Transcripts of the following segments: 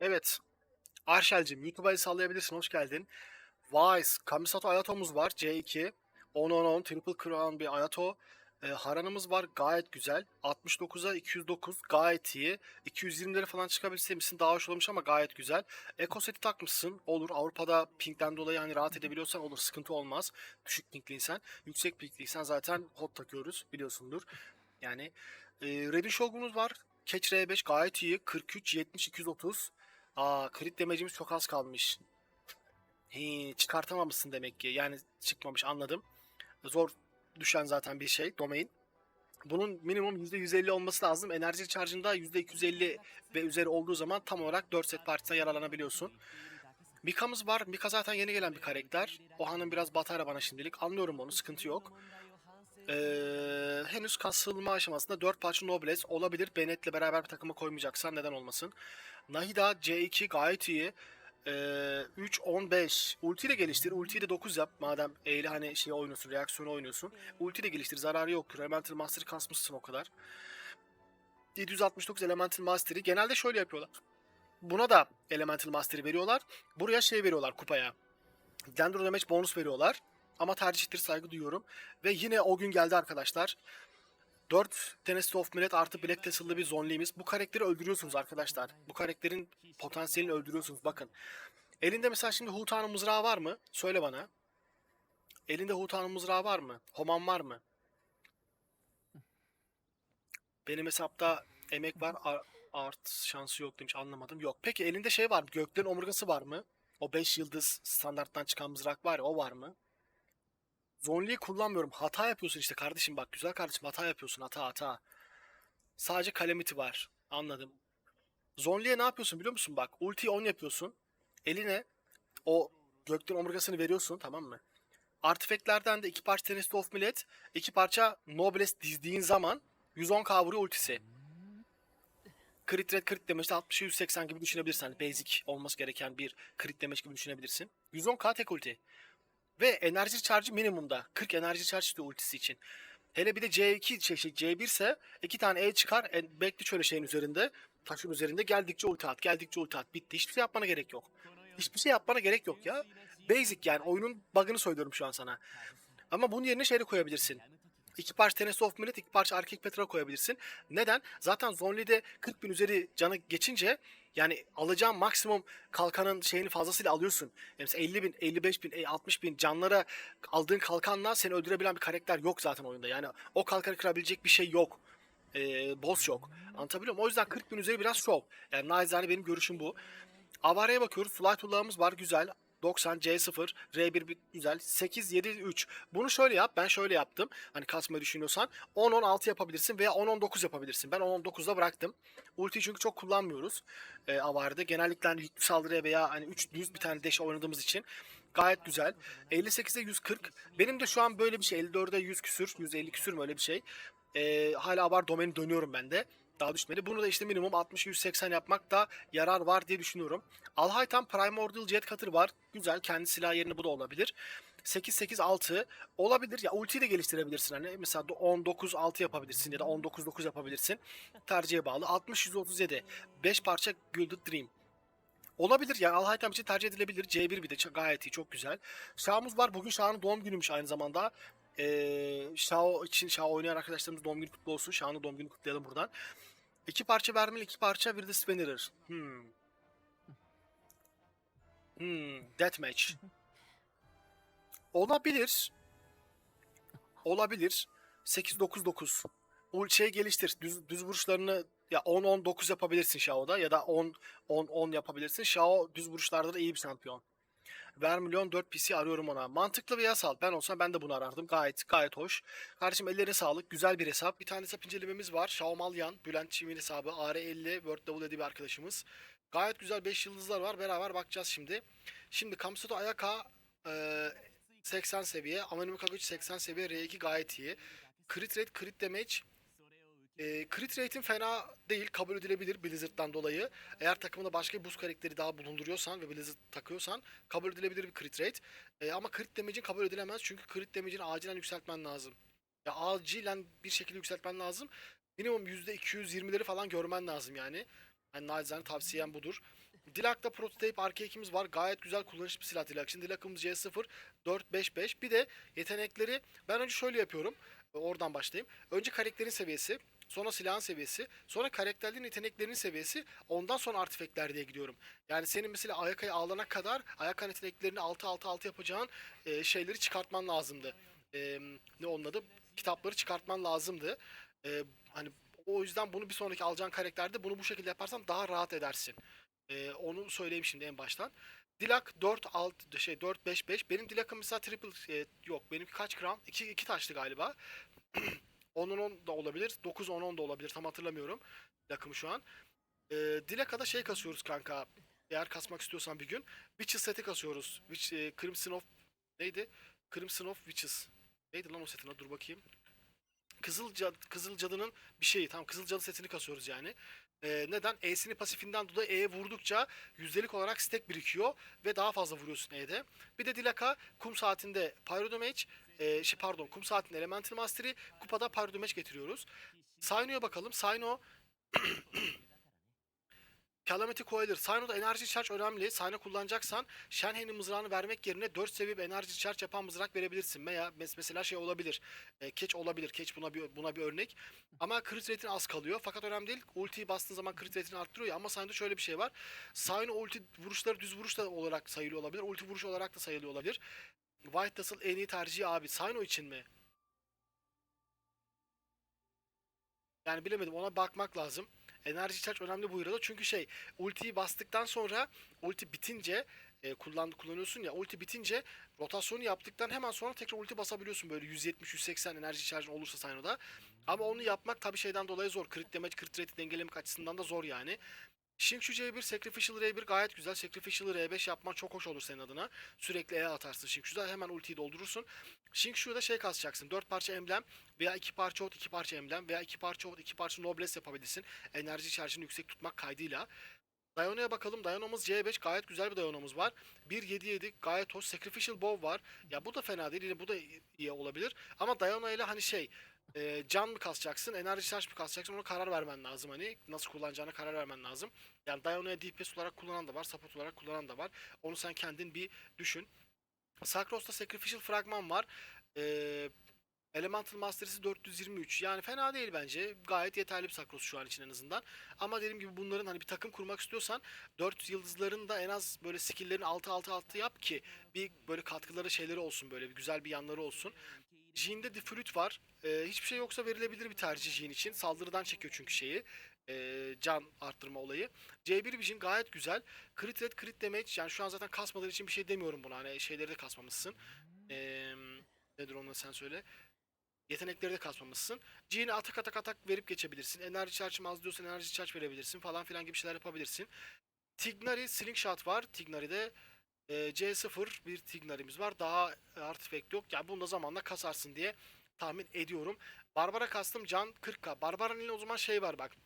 Evet. Arşel'cim YouTube'a sallayabilirsin. Hoş geldin. Wise, Kamisato Ayato'muz var. C2. 10-10-10 Triple Crown bir Ayato. Ee, Haran'ımız var. Gayet güzel. 69'a 209 gayet iyi. 220'lere falan çıkabilse misin daha hoş olmuş ama gayet güzel. Eko seti takmışsın. Olur. Avrupa'da pinkten dolayı hani rahat edebiliyorsan olur. Sıkıntı olmaz. Düşük pinkliysen. Yüksek pinkliysen zaten hot takıyoruz. Biliyorsundur. Yani e, Red'in Shogun'umuz var. Catch R5 gayet iyi. 43, 70, 230. Aa crit damage'imiz çok az kalmış. He, çıkartamamışsın demek ki. Yani çıkmamış anladım. Zor düşen zaten bir şey domain. Bunun minimum %150 olması lazım. Enerji charge'ında %250 ve üzeri olduğu zaman tam olarak 4 set partisine yararlanabiliyorsun. Mika'mız var. Mika zaten yeni gelen bir karakter. Oha'nın biraz batar bana şimdilik. Anlıyorum onu. Sıkıntı yok. Ee, henüz kasılma aşamasında 4 parça Nobles olabilir. Bennett'le beraber bir takıma koymayacaksan neden olmasın. Nahida C2 gayet iyi. Ee, 3 15 ulti de geliştir. Ultiyi de 9 yap madem eğri hani şey oynuyorsun, reaksiyonu oynuyorsun. Ulti de geliştir. Zararı yoktur. Elemental Master kasmışsın o kadar. 769 Elemental Master'i genelde şöyle yapıyorlar. Buna da Elemental Master'i veriyorlar. Buraya şey veriyorlar kupaya. Dendro Damage bonus veriyorlar. Ama tercihtir saygı duyuyorum. Ve yine o gün geldi arkadaşlar. 4 Tennessee of Millet artı Black Tassel'lı bir zonliyimiz. Bu karakteri öldürüyorsunuz arkadaşlar. Bu karakterin potansiyelini öldürüyorsunuz. Bakın. Elinde mesela şimdi Hutan'ın mızrağı var mı? Söyle bana. Elinde Hutan'ın mızrağı var mı? Homan var mı? Benim hesapta emek var. ar- art şansı yok demiş anlamadım. Yok. Peki elinde şey var mı? Göklerin omurgası var mı? O 5 yıldız standarttan çıkan mızrak var ya o var mı? Zonli'yi kullanmıyorum. Hata yapıyorsun işte kardeşim bak güzel kardeşim hata yapıyorsun hata hata. Sadece Calamity var. Anladım. Zonli'ye ne yapıyorsun biliyor musun bak ultiyi on yapıyorsun. Eline o gökten omurgasını veriyorsun tamam mı? Artifactlerden de iki parça Tenest of Millet, iki parça Nobles dizdiğin zaman 110k vuruyor ultisi. Crit rate crit damage de 60'a 180 gibi düşünebilirsin. Hani basic olması gereken bir crit damage gibi düşünebilirsin. 110k tek ulti. Ve enerji charge'ı minimumda. 40 enerji charge istiyor ultisi için. Hele bir de C2 şey, şey C1 ise iki tane E çıkar. E, bekle şöyle şeyin üzerinde. Taşın üzerinde geldikçe ulti at. Geldikçe ulti at. Bitti. Hiçbir şey yapmana gerek yok. Hiçbir şey yapmana gerek yok ya. Basic yani oyunun bug'ını söylüyorum şu an sana. Ama bunun yerine şeyde koyabilirsin. İki parça Tennessee of Millet, iki parça Arctic Petra koyabilirsin. Neden? Zaten Zonli'de 40 bin üzeri canı geçince yani alacağın maksimum kalkanın şeyini fazlasıyla alıyorsun. Yani mesela 50 bin, 55 bin, e, 60 bin canlara aldığın kalkanla seni öldürebilen bir karakter yok zaten oyunda. Yani o kalkanı kırabilecek bir şey yok. Ee, boss yok. Anlatabiliyor muyum? O yüzden 40 bin üzeri biraz şov. Yani naizane benim görüşüm bu. Avara'ya bakıyoruz. Ullah'ımız var güzel. 90 C0 R1 bir güzel 8 7 3. Bunu şöyle yap. Ben şöyle yaptım. Hani kasmayı düşünüyorsan 10 16 yapabilirsin veya 10 19 yapabilirsin. Ben 10 19'da bıraktım. Ulti çünkü çok kullanmıyoruz. E, Avara'da genellikle hani yüklü saldırıya veya hani 3 düz bir tane deş oynadığımız için gayet güzel. 58'e 140. Benim de şu an böyle bir şey 54'e 100 küsür, 150 küsür mü öyle bir şey. E, hala var domeni dönüyorum ben de. Daha düşmedi. Bunu da işte minimum 60-180 yapmak da yarar var diye düşünüyorum. Alhaytan Primordial Jet Cutter var. Güzel. Kendi silah yerine bu da olabilir. 8-8-6 olabilir. Ya ultiyi de geliştirebilirsin. Hani mesela 19-6 yapabilirsin ya da 19-9 yapabilirsin. Tercihe bağlı. 60-137. 5 parça Gilded Dream. Olabilir yani Alhaytam için tercih edilebilir. C1 bir de gayet iyi çok güzel. Şah'ımız var. Bugün Şah'ın doğum günüymüş aynı zamanda. Ee, Şah için Şah oynayan arkadaşlarımız doğum günü kutlu olsun. Şah'ın doğum günü kutlayalım buradan. İki parça vermeli, iki parça bir de Spinnerer. Hmm. Hmm, Deathmatch. Olabilir. Olabilir. 8-9-9. O şey geliştir. Düz, düz vuruşlarını ya 10-10-9 yapabilirsin Shao'da ya da 10-10-10 yapabilirsin. Shao düz vuruşlarda da iyi bir şampiyon. Vermilyon 4 PC arıyorum ona. Mantıklı bir yasal. Ben olsam ben de bunu arardım. Gayet gayet hoş. Kardeşim ellerine sağlık. Güzel bir hesap. Bir tane hesap incelememiz var. Şao Malyan. Bülent Çimin hesabı. AR50 World Double dediği bir arkadaşımız. Gayet güzel 5 yıldızlar var. Beraber bakacağız şimdi. Şimdi Kamsuto Ayaka e, 80 seviye. Anonim Kaguchi 80 seviye. R2 gayet iyi. Crit rate, crit damage. E, crit rate'in fena değil. Kabul edilebilir Blizzard'dan dolayı. Eğer takımında başka bir buz karakteri daha bulunduruyorsan ve Blizzard takıyorsan kabul edilebilir bir crit rate. E, ama crit damage'in kabul edilemez. Çünkü crit damage'ini acilen yükseltmen lazım. Ya acilen bir şekilde yükseltmen lazım. Minimum %220'leri falan görmen lazım yani. Yani nacizane tavsiyem budur. Dilak'ta prototype arcade'imiz var. Gayet güzel kullanışlı bir silah Dilak için. Dilak'ımız C0 455. Bir de yetenekleri ben önce şöyle yapıyorum. Oradan başlayayım. Önce karakterin seviyesi, sonra silahın seviyesi, sonra karakterlerin yeteneklerinin seviyesi, ondan sonra artifekler diye gidiyorum. Yani senin mesela Ayaka'yı alana kadar Ayaka yeteneklerini 6 6 6 yapacağın e, şeyleri çıkartman lazımdı. E, ne onun adı? Kitapları çıkartman lazımdı. E, hani o yüzden bunu bir sonraki alacağın karakterde bunu bu şekilde yaparsan daha rahat edersin. E, onu söyleyeyim şimdi en baştan. Dilak 4 6 şey 4 5 5. Benim Dilak'ım mesela triple e, yok. Benim kaç gram? 2 2 taşlı galiba. 10 10 da olabilir. 9 10 10 da olabilir. Tam hatırlamıyorum. Dilak'ım şu an. E, Dilak'a da şey kasıyoruz kanka. Eğer kasmak istiyorsan bir gün. Witches seti kasıyoruz. Witch, e, Crimson of neydi? Crimson of Witches. Neydi lan o setin? Dur bakayım. Kızıl, Cad Kızıl Cadı'nın bir şeyi. Tam Kızıl Cadı setini kasıyoruz yani. Ee, neden? E'sini pasifinden dolayı E'ye vurdukça yüzdelik olarak stack birikiyor ve daha fazla vuruyorsun E'de. Bir de Dilak'a kum saatinde Pyro Damage, e, şey pardon kum saatinde Elemental Mastery, kupada Pyro Damage getiriyoruz. Sayno'ya bakalım. Sayno Calamity Coiler. Sayno'da enerji charge önemli. Sayno kullanacaksan Shenhen'in mızrağını vermek yerine 4 seviye bir enerji charge yapan mızrak verebilirsin. Veya mes- mesela şey olabilir. E, catch olabilir. Catch buna bir buna bir örnek. Ama crit rate'in az kalıyor. Fakat önemli değil. Ultiyi bastığın zaman crit rate'ini arttırıyor ya. Ama Sayno'da şöyle bir şey var. Sayno ulti vuruşları düz vuruş da olarak sayılıyor olabilir. Ulti vuruş olarak da sayılıyor olabilir. White Tussle en iyi tercihi abi. Sayno için mi? Yani bilemedim ona bakmak lazım. Enerji charge önemli bu hero'da çünkü şey ultiyi bastıktan sonra ulti bitince e, kullan kullanıyorsun ya ulti bitince rotasyonu yaptıktan hemen sonra tekrar ulti basabiliyorsun böyle 170-180 enerji charge olursa Sayno'da. Ama onu yapmak tabi şeyden dolayı zor. Crit damage, crit rate dengelemek açısından da zor yani. Shinshu C1, Sacrificial R1 gayet güzel. Sacrificial R5 yapman çok hoş olur senin adına. Sürekli E atarsın Shinshu'da hemen ultiyi doldurursun. Shinshu'da şey kasacaksın. 4 parça emblem veya 2 parça ot, 2 parça emblem veya 2 parça ot, 2 parça noblesse yapabilirsin. Enerji şarjını yüksek tutmak kaydıyla. Dayano'ya bakalım. Dayana'mız C5 gayet güzel bir Dayana'mız var. 1.7.7 gayet hoş. Sacrificial Bow var. Ya bu da fena değil. Yine bu da iyi olabilir. Ama Dayana ile hani şey e, can mı kasacaksın, enerji şarj mı kasacaksın ona karar vermen lazım hani. Nasıl kullanacağına karar vermen lazım. Yani Dayana'ya DPS olarak kullanan da var, support olarak kullanan da var. Onu sen kendin bir düşün. Sakros'ta Sacrificial Fragman var. Eee Elemental Mastery'si 423. Yani fena değil bence. Gayet yeterli bir Sakros şu an için en azından. Ama dediğim gibi bunların hani bir takım kurmak istiyorsan 4 yıldızların da en az böyle skill'lerin 6 6 6 yap ki bir böyle katkıları şeyleri olsun böyle bir güzel bir yanları olsun. Jean'de Flute var. Ee, hiçbir şey yoksa verilebilir bir tercih Jean için. Saldırıdan çekiyor çünkü şeyi. Ee, can arttırma olayı. C1 Vision gayet güzel. Crit rate, crit damage. Yani şu an zaten kasmaları için bir şey demiyorum buna. Hani şeyleri de kasmamışsın. Ee, nedir onu sen söyle. Yetenekleri de kasmamışsın. Jean'e atak atak atak verip geçebilirsin. Enerji charge'ım az diyorsan enerji charge verebilirsin falan filan gibi şeyler yapabilirsin. Tignari Slingshot var. Tignari'de e, C0 bir Tignari'miz var. Daha e, artifact yok. Yani bunu da zamanla kasarsın diye tahmin ediyorum. Barbara kastım can 40k. Barbara'nın o zaman şey var bak.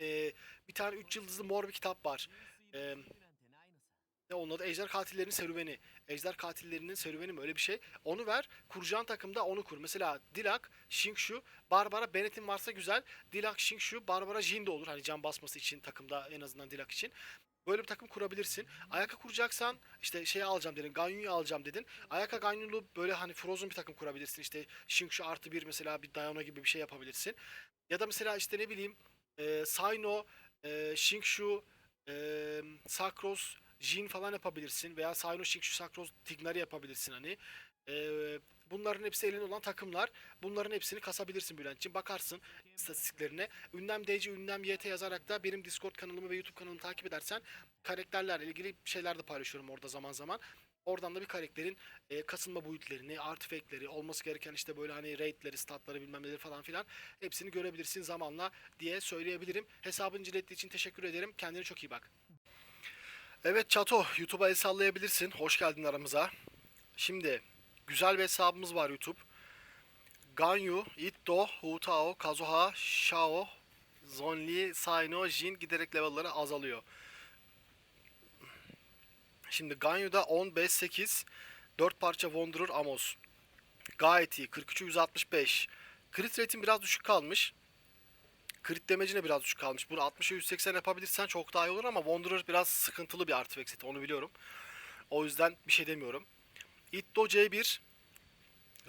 E, bir tane 3 yıldızlı mor bir kitap var. E, ne onun adı? Ejder Katillerinin Serüveni. Ejder Katillerinin Serüveni mi? Öyle bir şey. Onu ver. Kuracağın takımda onu kur. Mesela Dilak, Shingshu, Barbara, Bennett'in varsa güzel. Dilak, Shingshu, Barbara, Jin de olur. Hani can basması için takımda en azından Dilak için. Böyle bir takım kurabilirsin. Ayaka kuracaksan işte şey alacağım dedin. Ganyu'yu alacağım dedin. Ayaka Ganyu'lu böyle hani Frozen bir takım kurabilirsin. İşte Shingshu artı bir mesela bir Diana gibi bir şey yapabilirsin. Ya da mesela işte ne bileyim e, Saino, e, Shingshu, e, Sakros, Jin falan yapabilirsin veya Saino, Shingshu, Sakros, Tignari yapabilirsin hani. Ee, bunların hepsi elinde olan takımlar. Bunların hepsini kasabilirsin Bülent'ciğim. Bakarsın istatistiklerine. Ünlem DC, ünlem YT yazarak da benim Discord kanalımı ve YouTube kanalımı takip edersen karakterlerle ilgili şeyler de paylaşıyorum orada zaman zaman. Oradan da bir karakterin e, kasılma boyutlarını, artifactleri, olması gereken işte böyle hani raidleri, statları bilmem neleri falan filan hepsini görebilirsin zamanla diye söyleyebilirim. Hesabın cilettiği için teşekkür ederim. Kendine çok iyi bak. Evet Çato, YouTube'a el sallayabilirsin. Hoş geldin aramıza. Şimdi güzel bir hesabımız var YouTube. Ganyu, Itto, Hutao, Kazuha, Shao, Zonli, Saino, Jin giderek level'ları azalıyor. Şimdi Ganyu'da 10-5-8 4 parça Wanderer Amos. Gayet iyi. 43'ü 165. Crit rate'in biraz düşük kalmış. Crit damage'ine biraz düşük kalmış. Bunu 60'a 180 yapabilirsen çok daha iyi olur ama Wanderer biraz sıkıntılı bir artifact seti onu biliyorum. O yüzden bir şey demiyorum. Itto C1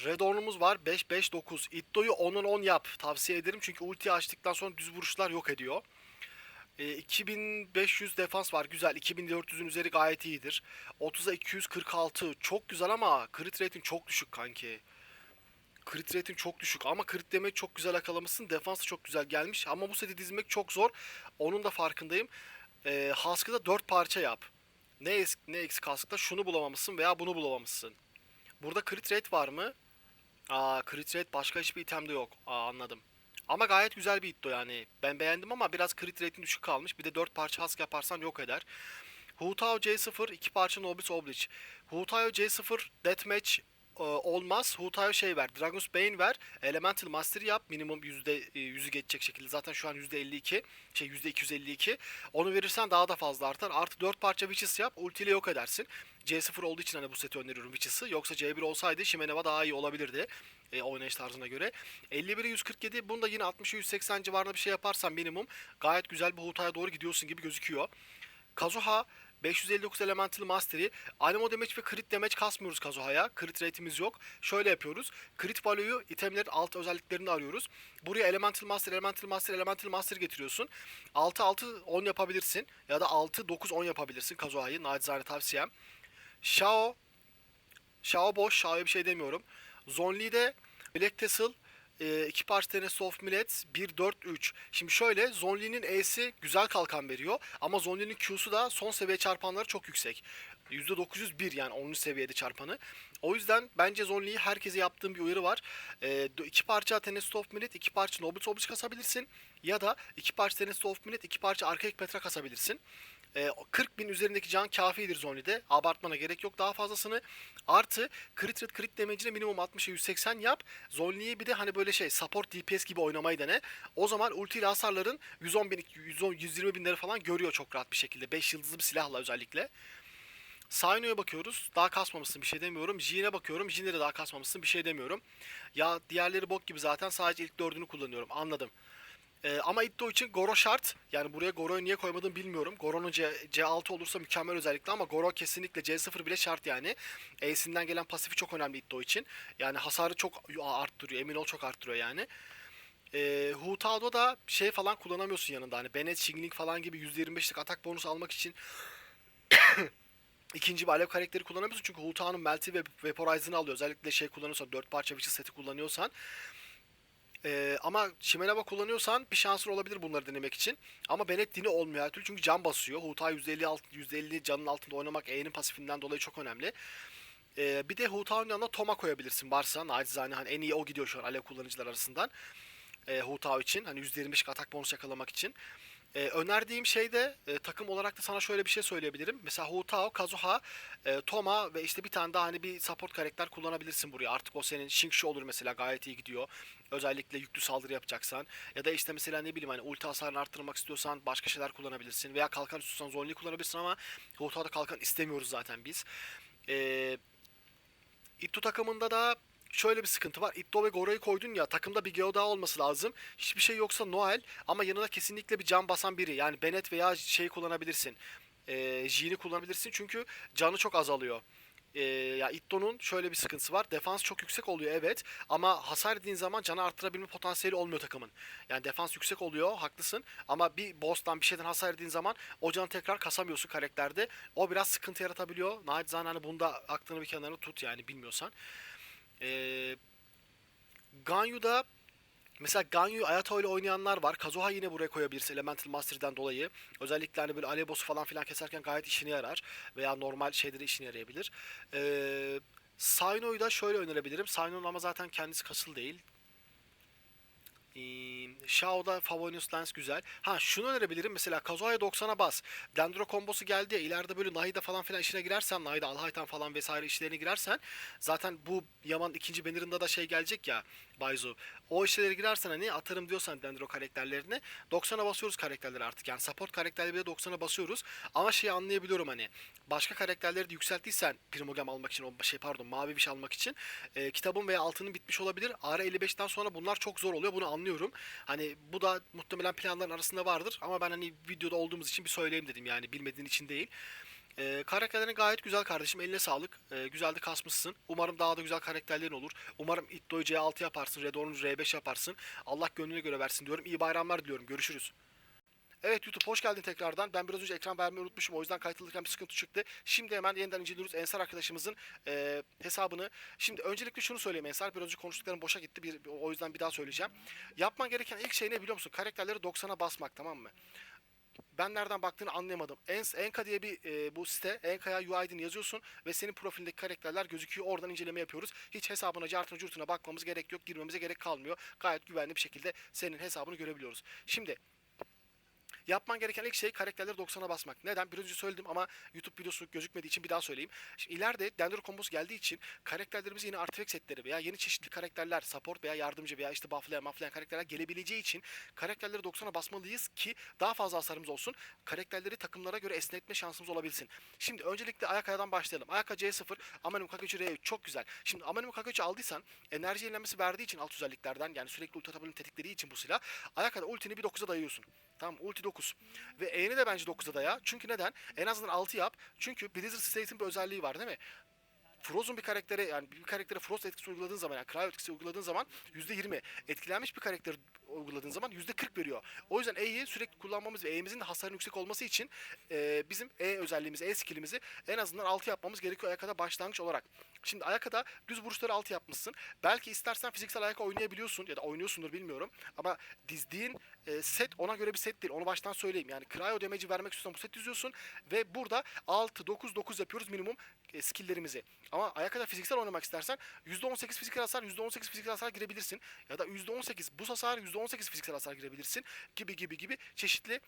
Red Horn'umuz var 5-5-9. Itto'yu 10'un 10 yap. Tavsiye ederim çünkü ulti açtıktan sonra düz vuruşlar yok ediyor. E, 2500 defans var güzel. 2400'ün üzeri gayet iyidir. 30'a 246 çok güzel ama crit rate'in çok düşük kanki. Crit rate'in çok düşük ama crit demek çok güzel akalamışsın. Defans da çok güzel gelmiş ama bu seti dizmek çok zor. Onun da farkındayım. E, Husk'ı 4 parça yap. Ne, es ne eksik Husk'ta? Şunu bulamamışsın veya bunu bulamamışsın. Burada crit rate var mı? Aa crit rate başka hiçbir itemde yok. Aa anladım. Ama gayet güzel bir itto yani. Ben beğendim ama biraz crit rate'in düşük kalmış. Bir de 4 parça husk yaparsan yok eder. Hu Tao C0 2 parça Nobis Oblige. Hu Tao C0 Deathmatch e, olmaz. Hu Tao şey ver. Dragon's Bane ver. Elemental Master yap. Minimum yüzde e, yüzü geçecek şekilde. Zaten şu an yüzde 52. Şey yüzde 252. Onu verirsen daha da fazla artar. Artı 4 parça Witches yap. Ultiyle yok edersin. C0 olduğu için hani bu seti öneriyorum Witches'ı. Yoksa C1 olsaydı Shimeneva daha iyi olabilirdi. E, oynayış tarzına göre. 51'e 147. Bunu da yine 60'a 180 civarında bir şey yaparsan minimum gayet güzel bir Huta'ya doğru gidiyorsun gibi gözüküyor. Kazuha 559 Elemental Mastery. Animo damage ve crit damage kasmıyoruz Kazuha'ya. Crit rate'imiz yok. Şöyle yapıyoruz. Crit value'yu itemlerin alt özelliklerini arıyoruz. Buraya Elemental Master, Elemental Master, Elemental Master getiriyorsun. 6-6-10 yapabilirsin. Ya da 6-9-10 yapabilirsin Kazuha'yı. Nacizane tavsiyem. Shao Shao boş. Shao'ya bir şey demiyorum. Zonli'de Black Tassel e, iki parça tenesi of millet 1-4-3. Şimdi şöyle Zonli'nin E'si güzel kalkan veriyor ama Zonli'nin Q'su da son seviye çarpanları çok yüksek. %901 yani 10. seviyede çarpanı. O yüzden bence Zonli'yi herkese yaptığım bir uyarı var. E, iki parça Tennis of Millet, iki parça Noble Oblige kasabilirsin. Ya da iki parça Tennis of Millet, iki parça Archaic Petra kasabilirsin. E, 40 bin üzerindeki can kafidir Zonli'de. Abartmana gerek yok daha fazlasını. Artı crit rate crit damage'ine minimum 60'a 180 yap. Zonli'yi bir de hani böyle şey support DPS gibi oynamayı dene. O zaman ulti ile hasarların 110 bin, 110, 120 binleri falan görüyor çok rahat bir şekilde. 5 yıldızlı bir silahla özellikle. Saino'ya bakıyoruz. Daha kasmamışsın bir şey demiyorum. Jin'e bakıyorum. Jin'e de daha kasmamışsın bir şey demiyorum. Ya diğerleri bok gibi zaten sadece ilk dördünü kullanıyorum. Anladım. Ee, ama Itto için Goro şart. Yani buraya Goro'yu niye koymadım bilmiyorum. Goro'nun C, C6 olursa mükemmel özellikle ama Goro kesinlikle C0 bile şart yani. E'sinden gelen pasifi çok önemli Itto için. Yani hasarı çok arttırıyor. Emin ol çok arttırıyor yani. Ee, Hu Tao'da da şey falan kullanamıyorsun yanında. Hani Bennett, Shingling falan gibi %25'lik atak bonusu almak için ikinci bir alev karakteri kullanamıyorsun. Çünkü Hu Tao'nun Melt'i ve Vaporizing'ını alıyor. Özellikle şey kullanıyorsan, 4 parça Witcher seti kullanıyorsan. Ee, ama Shimenaba kullanıyorsan bir şansın olabilir bunları denemek için. Ama Bennett dini olmuyor her türlü çünkü can basıyor. Huta %50, alt, %50 canın altında oynamak E'nin pasifinden dolayı çok önemli. Ee, bir de Huta'nın yanına Toma koyabilirsin varsa. Nacizane hani en iyi o gidiyor şu an alev kullanıcılar arasından. Ee, Hutao için hani %25 atak bonus yakalamak için. Ee, önerdiğim şey de e, takım olarak da sana şöyle bir şey söyleyebilirim. Mesela Hu Tao, Kazuha, e, Toma ve işte bir tane daha hani bir support karakter kullanabilirsin buraya. Artık o senin Shingshu olur mesela gayet iyi gidiyor. Özellikle yüklü saldırı yapacaksan. Ya da işte mesela ne bileyim hani ulti hasarını arttırmak istiyorsan başka şeyler kullanabilirsin. Veya kalkan istiyorsan Zonli'yi kullanabilirsin ama Hu Tao'da kalkan istemiyoruz zaten biz. Eee Itto takımında da şöyle bir sıkıntı var. Itto ve Goro'yu koydun ya takımda bir Geo daha olması lazım. Hiçbir şey yoksa Noel ama yanına kesinlikle bir can basan biri. Yani Bennett veya şey kullanabilirsin. Ee, Jin'i kullanabilirsin çünkü canı çok azalıyor. Ee, ya Itto'nun şöyle bir sıkıntısı var. Defans çok yüksek oluyor evet ama hasar yediğin zaman canı arttırabilme potansiyeli olmuyor takımın. Yani defans yüksek oluyor haklısın ama bir boss'tan bir şeyden hasar yediğin zaman o canı tekrar kasamıyorsun karakterde. O biraz sıkıntı yaratabiliyor. Nacizane hani bunda aklını bir kenarına tut yani bilmiyorsan. Ee, Ganyu'da Mesela Ganyu Ayato ile oynayanlar var. Kazuha yine buraya koyabilirsin Elemental Mastery'den dolayı. Özellikle hani böyle alev boss'u falan filan keserken gayet işine yarar. Veya normal şeyleri işine yarayabilir. Ee, Saino'yu da şöyle önerebilirim. Saino'nun ama zaten kendisi kasıl değil. Shao'da Favonius Lens güzel. Ha şunu önerebilirim mesela Kazuha'ya 90'a bas. Dendro kombosu geldi ya ileride böyle Nahida falan filan işine girersen Nahida Alhaytan falan vesaire işlerine girersen zaten bu Yaman ikinci banner'ında da şey gelecek ya Bayzo. O işlere girersen hani atarım diyorsan Dendro karakterlerini 90'a basıyoruz karakterleri artık. Yani support karakterleri bile 90'a basıyoruz. Ama şeyi anlayabiliyorum hani başka karakterleri de yükselttiysen Primogem almak için o şey pardon mavi bir şey almak için e, kitabın veya altının bitmiş olabilir. AR55'ten sonra bunlar çok zor oluyor. Bunu anlıyorum. Hani bu da muhtemelen planların arasında vardır ama ben hani videoda olduğumuz için bir söyleyeyim dedim yani bilmediğin için değil. Ee, karakterlerin gayet güzel kardeşim. Eline sağlık. Ee, güzel de kasmışsın. Umarım daha da güzel karakterlerin olur. Umarım Itto'yu C6 yaparsın. Redorn'u R5 yaparsın. Allah gönlüne göre versin diyorum. İyi bayramlar diliyorum. Görüşürüz. Evet YouTube hoş geldin tekrardan. Ben biraz önce ekran vermeyi unutmuşum. O yüzden kaydedilirken bir sıkıntı çıktı. Şimdi hemen yeniden inceliyoruz Ensar arkadaşımızın e, hesabını. Şimdi öncelikle şunu söyleyeyim Ensar. Biraz önce konuştuklarım boşa gitti. Bir, o yüzden bir daha söyleyeceğim. Yapman gereken ilk şey ne biliyor musun? Karakterleri 90'a basmak tamam mı? Ben nereden baktığını anlayamadım. En, Enka diye bir e, bu site. Enka'ya UID'ni yazıyorsun ve senin profilindeki karakterler gözüküyor. Oradan inceleme yapıyoruz. Hiç hesabına, cartına, curtuna bakmamız gerek yok. Girmemize gerek kalmıyor. Gayet güvenli bir şekilde senin hesabını görebiliyoruz. Şimdi Yapman gereken ilk şey karakterleri 90'a basmak. Neden? Biraz önce söyledim ama YouTube videosu gözükmediği için bir daha söyleyeyim. Şimdi ileride Dendro kombosu geldiği için karakterlerimiz yeni artifact setleri veya yeni çeşitli karakterler, support veya yardımcı veya işte bufflayan, mufflayan karakterler gelebileceği için karakterleri 90'a basmalıyız ki daha fazla hasarımız olsun. Karakterleri takımlara göre esnetme şansımız olabilsin. Şimdi öncelikle Ayakaya'dan başlayalım. Ayaka C0, Amanum Kakachu R3 çok güzel. Şimdi Amanum Kakachu aldıysan enerji yenilenmesi verdiği için alt özelliklerden yani sürekli ulti atabilme tetiklediği için bu silah Ayaka'da ultini bir 9'a dayıyorsun. Tamam ulti 9. Ve E'ni de bence 9'a daya. Çünkü neden? En azından 6 yap. Çünkü Blizzard State'in bir özelliği var değil mi? Frozen bir karaktere yani bir karaktere Frost etkisi uyguladığın zaman yani Cryo etkisi uyguladığın zaman %20 etkilenmiş bir karakteri uyguladığın zaman %40 veriyor. O yüzden E'yi sürekli kullanmamız ve E'mizin de hasarın yüksek olması için e, bizim E özelliğimizi, E skillimizi en azından 6 yapmamız gerekiyor Ayaka'da başlangıç olarak. Şimdi Ayaka'da düz vuruşları 6 yapmışsın. Belki istersen fiziksel Ayaka oynayabiliyorsun ya da oynuyorsundur bilmiyorum. Ama dizdiğin e, set ona göre bir set değil. Onu baştan söyleyeyim. Yani cryo damage'i vermek istiyorsan bu set diziyorsun ve burada 6 9 9 yapıyoruz minimum e, skill'lerimizi. Ama Ayaka'da fiziksel oynamak istersen %18 fiziksel hasar, %18 fiziksel hasar girebilirsin. Ya da %18 buz hasar, %18 fiziksel hasar girebilirsin gibi gibi gibi çeşitli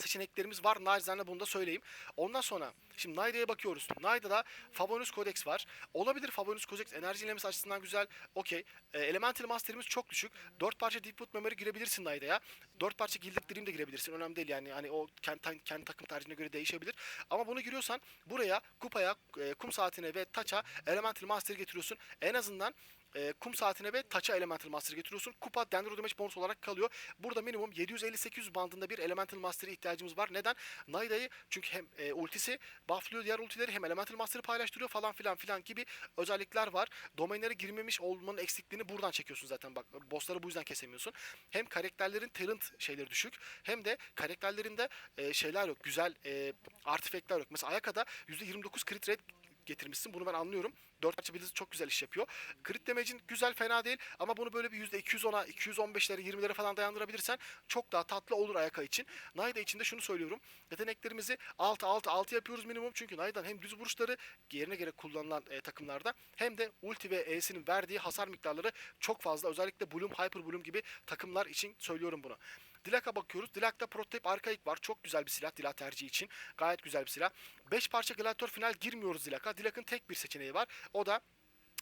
seçeneklerimiz var. Narizane bunu da söyleyeyim. Ondan sonra şimdi Nayda'ya bakıyoruz. Nayda'da Favonius Codex var. Olabilir Favonius Codex enerji ilemesi açısından güzel. Okey. E, Elemental Master'imiz çok düşük. 4 parça Deepwood Memory girebilirsin Nayda'ya. 4 parça Gilded Dream de girebilirsin. Önemli değil yani. Hani o kendi, kendi takım tercihine göre değişebilir. Ama bunu giriyorsan buraya kupaya, e, kum saatine ve taça Elemental Master getiriyorsun. En azından e, kum saatine ve taça Elemental Master getiriyorsun. Kupa Dendro Damage bonus olarak kalıyor. Burada minimum 750-800 bandında bir Elemental Master'e ihtiyacımız var. Neden? Naida'yı çünkü hem e, ultisi bufflıyor diğer ultileri hem Elemental Master'ı paylaştırıyor falan filan filan gibi özellikler var. Domainlere girmemiş olmanın eksikliğini buradan çekiyorsun zaten bak. Bossları bu yüzden kesemiyorsun. Hem karakterlerin talent şeyleri düşük hem de karakterlerinde e, şeyler yok. Güzel e, artifactler yok. Mesela Ayaka'da %29 crit rate getirmişsin. Bunu ben anlıyorum. 4 parça Blizzard çok güzel iş yapıyor. Crit damage'in güzel fena değil ama bunu böyle bir %210'a, 215'lere, 20'lere falan dayandırabilirsen çok daha tatlı olur Ayaka için. Nayda için de şunu söylüyorum. Yeteneklerimizi 6 6 6 yapıyoruz minimum. Çünkü Nayda'nın hem düz vuruşları yerine göre kullanılan e, takımlarda hem de ulti ve E'sinin verdiği hasar miktarları çok fazla. Özellikle Bloom, Hyper Bloom gibi takımlar için söylüyorum bunu. Dilak'a bakıyoruz. Dilak'ta Prototype Arkaik var. Çok güzel bir silah Dilak tercihi için. Gayet güzel bir silah. 5 parça Gladiator final girmiyoruz Dilak'a. Dilak'ın tek bir seçeneği var. O da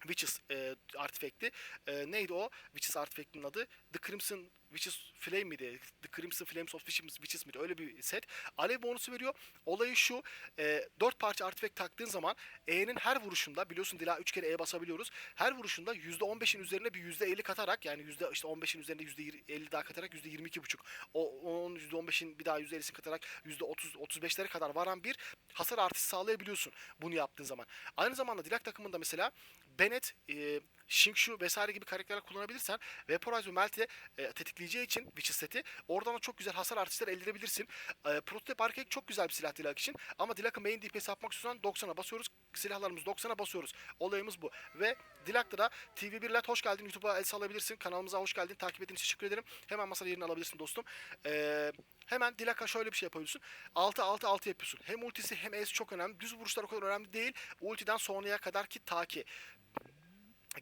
Witches e, artifact'i. E, neydi o? Witches artifact'in adı. The Crimson Witches Flame miydi? The Crimson Flames of Witches, Witches miydi? Öyle bir set. Alev bonusu veriyor. Olayı şu. E, 4 parça artifact taktığın zaman E'nin her vuruşunda biliyorsun Dila 3 kere E basabiliyoruz. Her vuruşunda %15'in üzerine bir %50 katarak yani yüzde işte %15'in üzerine %50 daha katarak %22,5. O onun %15'in bir daha %50'sini katarak %30 35'lere kadar varan bir hasar artışı sağlayabiliyorsun bunu yaptığın zaman. Aynı zamanda Dilak takımında mesela Bennett, e, Shingshu vesaire gibi karakterler kullanabilirsen Vaporize ve Melt'e e, tetikleyeceği için Witcher seti oradan da çok güzel hasar artışları elde edebilirsin. E, Prototype Arcade çok güzel bir silah Dilak için ama Dilak'ı main DPS yapmak istiyorsan 90'a basıyoruz. Silahlarımız 90'a basıyoruz. Olayımız bu. Ve Dilak'ta da TV1 Lat hoş geldin. YouTube'a el sallayabilirsin. Kanalımıza hoş geldin. Takip ettiğiniz için teşekkür ederim. Hemen masada yerini alabilirsin dostum. Eee Hemen Dilak'a şöyle bir şey yapabiliyorsun. 6-6-6 yapıyorsun. Hem ultisi hem E'si çok önemli. Düz vuruşlar o kadar önemli değil. Ultiden sonraya kadar ki ta ki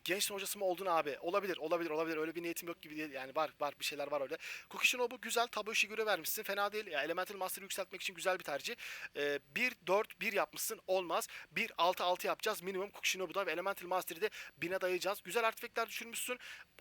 Gençlerin hocası mı oldun abi? Olabilir, olabilir, olabilir. Öyle bir niyetim yok gibi değil. Yani var, var bir şeyler var öyle. Kukishinobu güzel. Tabu işi göre vermişsin. Fena değil. Ya Elemental Master'ı yükseltmek için güzel bir tercih. Ee, 1-4-1 yapmışsın. Olmaz. 1-6-6 yapacağız. Minimum Kukishinobu'da ve Elemental Master'ı da 1000'e dayayacağız. Güzel artifactler düşürmüşsün.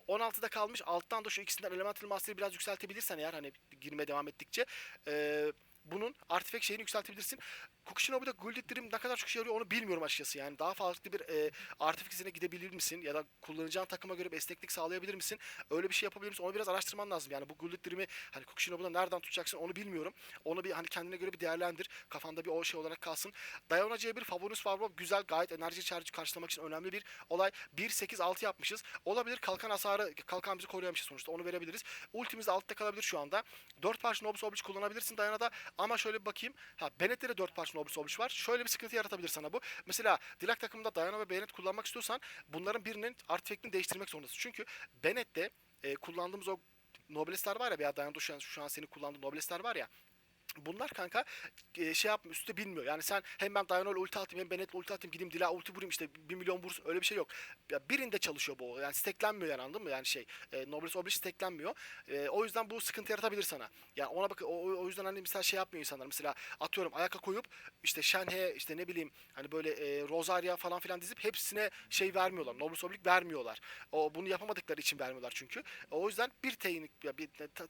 16'da kalmış. Alttan da şu ikisinden Elemental Master'ı biraz yükseltebilirsen eğer hani girmeye devam ettikçe. Ee, bunun artifact şeyini yükseltebilirsin. Kukishinobu'da Gilded Dream ne kadar çok işe yarıyor onu bilmiyorum açıkçası. Yani daha farklı bir e, artifact izine gidebilir misin? Ya da kullanacağın takıma göre bir esneklik sağlayabilir misin? Öyle bir şey yapabilir misin? Onu biraz araştırman lazım. Yani bu Gilded Dream'i hani Kukishinobu'da nereden tutacaksın onu bilmiyorum. Onu bir hani kendine göre bir değerlendir. Kafanda bir o şey olarak kalsın. Diana C1 Favorinus Farbov güzel gayet enerji charge'ı karşılamak için önemli bir olay. 1-8-6 yapmışız. Olabilir kalkan hasarı kalkan bizi koruyamışız sonuçta onu verebiliriz. Ultimiz altta kalabilir şu anda. 4 parça Nobis Oblige kullanabilirsin Diana'da ama şöyle bir bakayım. Ha Bennett'te de 4 parça Nobis Oblige var. Şöyle bir sıkıntı yaratabilir sana bu. Mesela Dilak takımında Diana ve Bennett kullanmak istiyorsan bunların birinin artifact'ini değiştirmek zorundasın. Çünkü Bennett'te e, kullandığımız o Noblesler var ya veya Diana'da şu an, şu an senin kullandığın Noblesler var ya Bunlar kanka e, şey yapma üstte bilmiyor. Yani sen hem ben Dianol ulti atayım hem Bennett ulti atayım gideyim Dila ulti vurayım işte 1 milyon vursun öyle bir şey yok. Ya birinde çalışıyor bu. Yani steklenmiyor yani anladın mı? Yani şey e, Nobles Oblige steklenmiyor. E, o yüzden bu sıkıntı yaratabilir sana. Yani ona bak o, o yüzden hani mesela şey yapmıyor insanlar. Mesela atıyorum ayaka koyup işte Shenhe işte ne bileyim hani böyle e, Rosaria falan filan dizip hepsine şey vermiyorlar. Nobles Oblige vermiyorlar. O bunu yapamadıkları için vermiyorlar çünkü. O yüzden bir teknik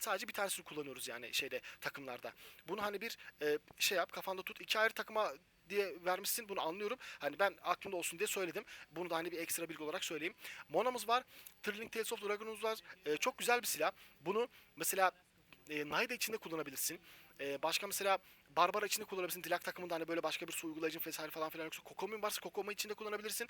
sadece bir tanesini kullanıyoruz yani şeyde takımlarda. Bunu hani bir e, şey yap kafanda tut. iki ayrı takıma diye vermişsin bunu anlıyorum. Hani ben aklımda olsun diye söyledim. Bunu da hani bir ekstra bilgi olarak söyleyeyim. Mona'mız var. Thrilling Tales of Dragon'umuz var. E, çok güzel bir silah. Bunu mesela e, Naida içinde kullanabilirsin. E, başka mesela Barbara içinde kullanabilirsin. Dilak takımında hani böyle başka bir su uygulayıcın vesaire falan filan yoksa Kokomin varsa Kokomi içinde kullanabilirsin.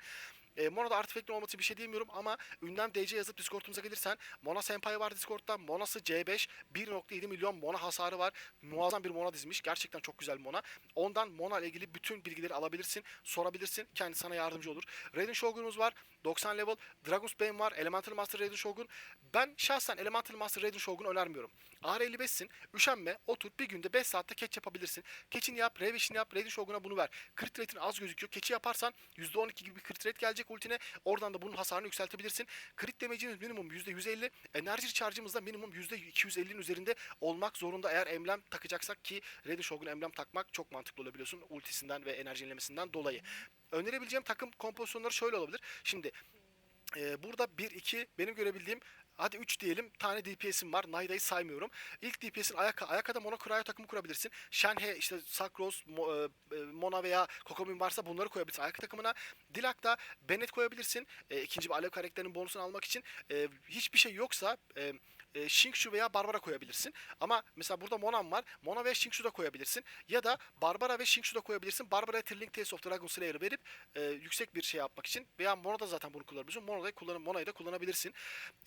E, Mona'da artifact'in olması bir şey diyemiyorum ama ünlem DC yazıp Discord'umuza gelirsen Mona Senpai var Discord'da. Mona'sı C5 1.7 milyon Mona hasarı var. Muazzam bir Mona dizmiş. Gerçekten çok güzel Mona. Ondan Mona ile ilgili bütün bilgileri alabilirsin. Sorabilirsin. Kendisi sana yardımcı olur. Raiden Shogun'umuz var. 90 level. Dragon's Bane var. Elemental Master Raiden Shogun. Ben şahsen Elemental Master Raiden Shogun önermiyorum. AR55'sin. Üşenme. Otur. Bir günde 5 saatte catch yapabilirsin. Keçini yap, Ravish'ini yap, Raiden Shogun'a bunu ver. Crit rate'in az gözüküyor. Keçi yaparsan %12 gibi bir crit rate gelecek ultine. Oradan da bunun hasarını yükseltebilirsin. Crit damage'imiz minimum %150. Enerji charge'ımız da minimum %250'nin üzerinde olmak zorunda. Eğer emblem takacaksak ki Raiden Shogun emblem takmak çok mantıklı olabiliyorsun. Ultisinden ve enerji yenilemesinden dolayı. Önerebileceğim takım kompozisyonları şöyle olabilir. Şimdi e, burada 1-2 benim görebildiğim Hadi 3 diyelim. Tane DPS'im var. Naida'yı saymıyorum. İlk DPS'in Ayaka. Ayaka'da Mono Cryo takımı kurabilirsin. Shenhe, işte Sakros, Mo, e, Mona veya Kokomin varsa bunları koyabilirsin. Ayaka takımına Dilak'ta Bennett koyabilirsin. E, ikinci bir Alev karakterinin bonusunu almak için. E, hiçbir şey yoksa e, e, Shingshu veya Barbara koyabilirsin. Ama mesela burada Mona'm var. Mona ve Shingshu da koyabilirsin. Ya da Barbara ve Shingshu da koyabilirsin. Barbara'ya Trilling Tales of Dragon Slayer verip e, yüksek bir şey yapmak için. Veya Mona da zaten bunu kullanabilirsin. Mona'yı kullan Mona'yı da kullanabilirsin.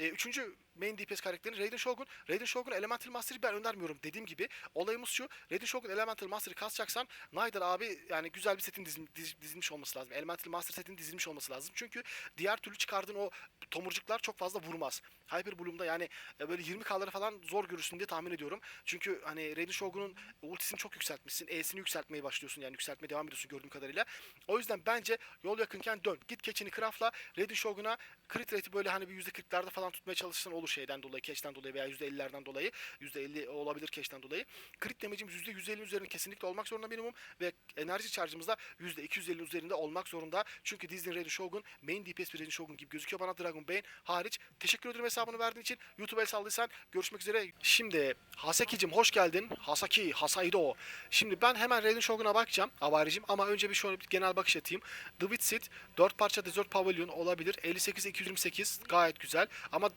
E, üçüncü main DPS karakterin Raiden Shogun. Raiden Shogun Elemental Master'ı ben önermiyorum dediğim gibi. Olayımız şu. Raiden Shogun Elemental Master'ı kasacaksan Naider abi yani güzel bir setin dizim, diz, dizilmiş olması lazım. Elemental Master setin dizilmiş olması lazım. Çünkü diğer türlü çıkardığın o tomurcuklar çok fazla vurmaz. Hyper Bloom'da yani e, böyle 20 k'ları falan zor görürsün diye tahmin ediyorum. Çünkü hani Raiden Shogun'un ultisini çok yükseltmişsin. E'sini yükseltmeye başlıyorsun yani yükseltmeye devam ediyorsun gördüğüm kadarıyla. O yüzden bence yol yakınken dön. Git keçini craftla. Raiden Shogun'a crit rate'i böyle hani bir %40'larda falan tutmaya çalışırsan olur şeyden dolayı, catch'ten dolayı veya %50'lerden dolayı. %50 olabilir catch'ten dolayı. Crit damage'imiz %150'nin üzerinde kesinlikle olmak zorunda minimum ve enerji charge'ımız da %250'nin üzerinde olmak zorunda. Çünkü Disney Raiden Shogun main DPS bir Raiden Shogun gibi gözüküyor bana Dragon Bane hariç. Teşekkür ederim hesabını verdiğin için. YouTube'a el saldıysan görüşmek üzere. Şimdi Hasaki'cim hoş geldin. Hasaki, Hasaido. Şimdi ben hemen Raiden Shogun'a bakacağım. Avaricim ama önce bir şöyle bir genel bakış atayım. The Witsit 4 parça Desert Pavilion olabilir. 58 228 gayet güzel ama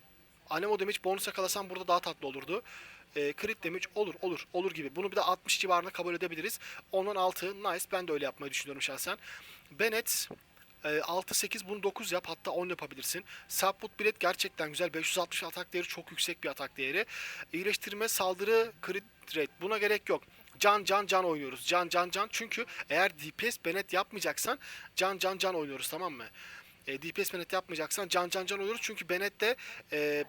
Anemo damage bonus yakalasam burada daha tatlı olurdu. E, crit damage olur olur olur gibi. Bunu bir de 60 civarında kabul edebiliriz. Onun altı nice. Ben de öyle yapmayı düşünüyorum şahsen. Bennett 6-8 bunu 9 yap hatta 10 yapabilirsin. Subboot bilet gerçekten güzel. 560 atak değeri çok yüksek bir atak değeri. İyileştirme, saldırı, crit rate buna gerek yok. Can can can oynuyoruz. Can can can. Çünkü eğer DPS Bennett yapmayacaksan can can can oynuyoruz tamam mı? E, DPS Bennett yapmayacaksan can can can oynuyoruz. Çünkü Bennett'te e,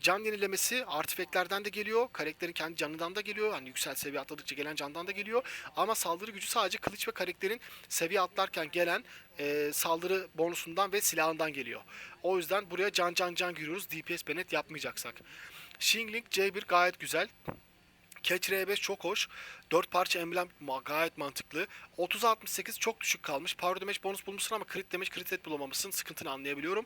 Can yenilemesi artifeklerden de geliyor. Karakterin kendi canından da geliyor. Hani yüksel seviye atladıkça gelen candan da geliyor. Ama saldırı gücü sadece kılıç ve karakterin seviye atlarken gelen e, saldırı bonusundan ve silahından geliyor. O yüzden buraya can can can giriyoruz. DPS benet yapmayacaksak. Shingling C1 gayet güzel. Catch R5 çok hoş. 4 parça emblem gayet mantıklı. 30'a 68 çok düşük kalmış. Power damage bonus bulmuşsun ama crit damage crit rate bulamamışsın. Sıkıntını anlayabiliyorum.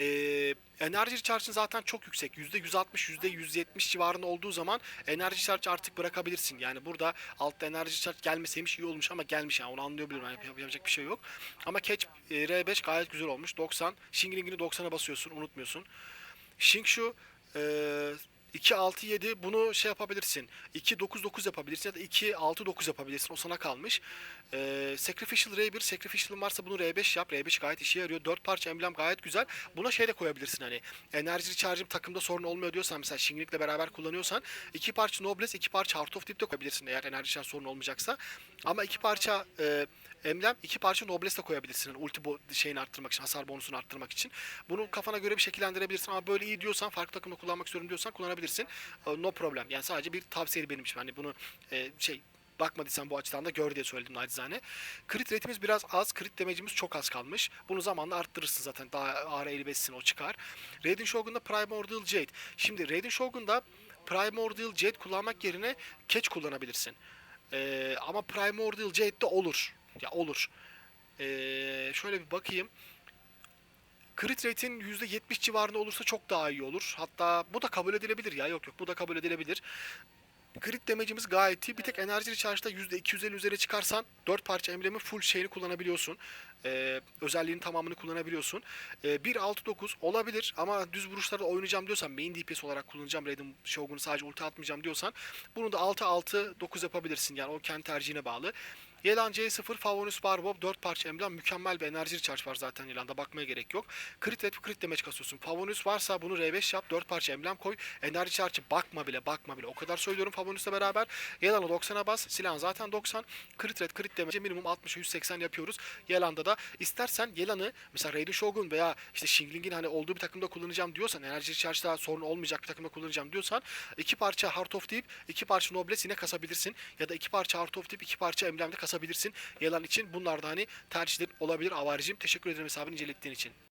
Ee, enerji recharge'ın zaten çok yüksek. %160, %170 civarında olduğu zaman enerji charge artık bırakabilirsin. Yani burada altta enerji charge gelmeseymiş iyi olmuş ama gelmiş yani onu anlayabiliyorum. Yani yap- yapacak bir şey yok. Ama Catch e, R5 gayet güzel olmuş. 90. Shingling'ini 90'a basıyorsun unutmuyorsun. Shingshu e, 2-6-7 bunu şey yapabilirsin. 2-9-9 yapabilirsin ya da 2-6-9 yapabilirsin. O sana kalmış. Ee, Sacrificial R1, Sacrificial'ın varsa bunu R5 yap. R5 gayet işe yarıyor. 4 parça emblem gayet güzel. Buna şey de koyabilirsin hani. Enerji recharge'ım takımda sorun olmuyor diyorsan mesela Shinglik'le beraber kullanıyorsan 2 parça Noblesse, 2 parça Heart of Deep de koyabilirsin eğer enerji recharge sorun olmayacaksa. Ama 2 parça e, emblem, 2 parça Noblesse de koyabilirsin. Hani ulti bo- şeyini arttırmak için, hasar bonusunu arttırmak için. Bunu kafana göre bir şekillendirebilirsin ama böyle iyi diyorsan, farklı takımda kullanmak istiyorum diyorsan kullanabilirsin. E, No problem. Yani sadece bir tavsiye benim için. Hani bunu e, şey bakmadıysan bu açıdan da gör diye söyledim nacizane. Crit rate'imiz biraz az, crit damage'imiz çok az kalmış. Bunu zamanla arttırırsın zaten. Daha ağır 55'sin o çıkar. Raiden Shogun'da Primordial Jade. Şimdi Raiden Shogun'da Primordial Jade kullanmak yerine Catch kullanabilirsin. Ee, ama Primordial Jade de olur. Ya olur. Ee, şöyle bir bakayım. Crit rate'in %70 civarında olursa çok daha iyi olur. Hatta bu da kabul edilebilir ya. Yok yok bu da kabul edilebilir. Crit damage'imiz gayet iyi. Bir tek enerji recharge'da %250 üzeri çıkarsan 4 parça emblemin full şeyini kullanabiliyorsun. Ee, özelliğinin tamamını kullanabiliyorsun. Ee, 1-6-9 olabilir ama düz vuruşlarda oynayacağım diyorsan main DPS olarak kullanacağım Raiden Shogun'u sadece ulti atmayacağım diyorsan bunu da 6-6-9 yapabilirsin. Yani o kendi tercihine bağlı. Yelan C0, Favonius Barbob 4 parça emblem mükemmel bir enerji recharge var zaten Yelan'da bakmaya gerek yok. Crit rate crit damage kasıyorsun. Favonius varsa bunu R5 yap 4 parça emblem koy. Enerji charge'ı bakma bile bakma bile. O kadar söylüyorum Favonius'la beraber. Yelan'a 90'a bas. Silahın zaten 90. Crit rate crit damage minimum 60'a 180 yapıyoruz. Yelan'da da istersen Yelan'ı mesela Raiden Shogun veya işte Shingling'in hani olduğu bir takımda kullanacağım diyorsan enerji recharge'da sorun olmayacak bir takımda kullanacağım diyorsan iki parça Heart of Deep, iki parça Noblesse yine kasabilirsin. Ya da iki parça Heart of Deep, iki parça Emblem'de kasabilirsin. Yelan için bunlar da hani tercihlerin olabilir avaricim. Teşekkür ederim hesabını incelettiğin için.